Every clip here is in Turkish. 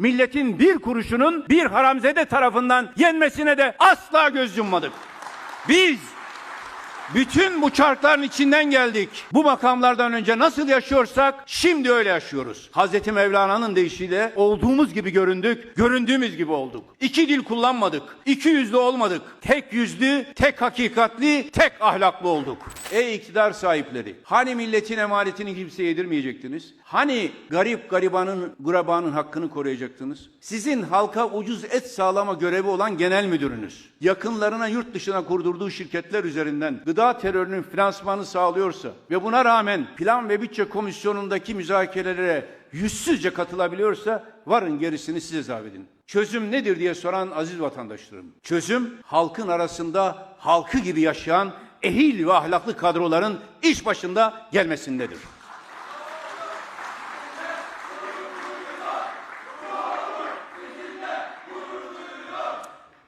Milletin bir kuruşunun bir haramzede tarafından yenmesine de asla göz yummadık. Biz bütün bu çarkların içinden geldik. Bu makamlardan önce nasıl yaşıyorsak şimdi öyle yaşıyoruz. Hazreti Mevlana'nın deyişiyle olduğumuz gibi göründük, göründüğümüz gibi olduk. İki dil kullanmadık, iki yüzlü olmadık. Tek yüzlü, tek hakikatli, tek ahlaklı olduk. Ey iktidar sahipleri, hani milletin emanetini kimseye yedirmeyecektiniz? Hani garip garibanın, gurabanın hakkını koruyacaktınız? Sizin halka ucuz et sağlama görevi olan genel müdürünüz, yakınlarına yurt dışına kurdurduğu şirketler üzerinden gıda terörünün finansmanı sağlıyorsa ve buna rağmen plan ve bütçe komisyonundaki müzakerelere yüzsüzce katılabiliyorsa varın gerisini siz hesap edin. Çözüm nedir diye soran aziz vatandaşlarım. Çözüm halkın arasında halkı gibi yaşayan ehil ve ahlaklı kadroların iş başında gelmesindedir.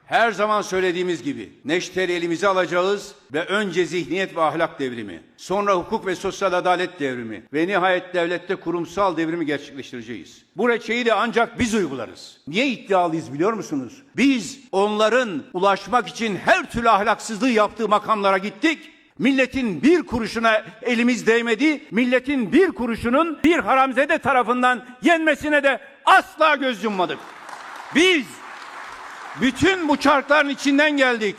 Her zaman söylediğimiz gibi neşteri elimize alacağız ve önce zihniyet ve ahlak devrimi, sonra hukuk ve sosyal adalet devrimi ve nihayet devlette kurumsal devrimi gerçekleştireceğiz. Bu reçeyi de ancak biz uygularız. Niye iddialıyız biliyor musunuz? Biz onların ulaşmak için her türlü ahlaksızlığı yaptığı makamlara gittik. Milletin bir kuruşuna elimiz değmedi. Milletin bir kuruşunun bir haramzede tarafından yenmesine de asla göz yummadık. Biz bütün bu çarkların içinden geldik.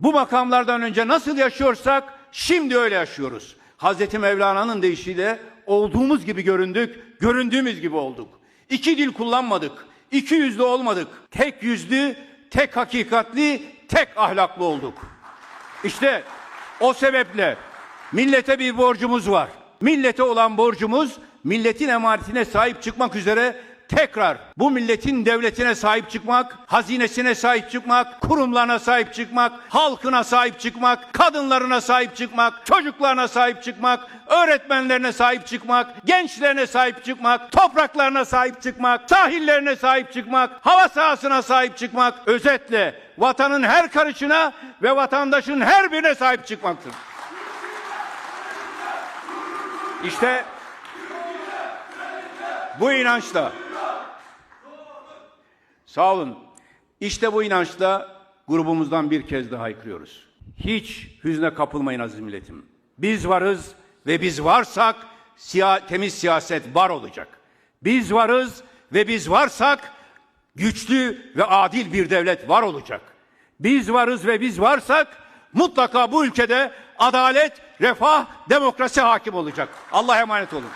Bu makamlardan önce nasıl yaşıyorsak şimdi öyle yaşıyoruz. Hazreti Mevlana'nın deyişiyle olduğumuz gibi göründük, göründüğümüz gibi olduk. İki dil kullanmadık, iki yüzlü olmadık. Tek yüzlü, tek hakikatli, tek ahlaklı olduk. İşte o sebeple millete bir borcumuz var. Millete olan borcumuz milletin emanetine sahip çıkmak üzere tekrar bu milletin devletine sahip çıkmak, hazinesine sahip çıkmak, kurumlarına sahip çıkmak, halkına sahip çıkmak, kadınlarına sahip çıkmak, çocuklarına sahip çıkmak, öğretmenlerine sahip çıkmak, gençlerine sahip çıkmak, topraklarına sahip çıkmak, sahillerine sahip çıkmak, hava sahasına sahip çıkmak, özetle vatanın her karışına ve vatandaşın her birine sahip çıkmaktır. İşte bu inançla Sağ olun. İşte bu inançla grubumuzdan bir kez daha haykırıyoruz. Hiç hüzne kapılmayın aziz milletim. Biz varız ve biz varsak siya temiz siyaset var olacak. Biz varız ve biz varsak güçlü ve adil bir devlet var olacak. Biz varız ve biz varsak mutlaka bu ülkede adalet, refah, demokrasi hakim olacak. Allah'a emanet olun.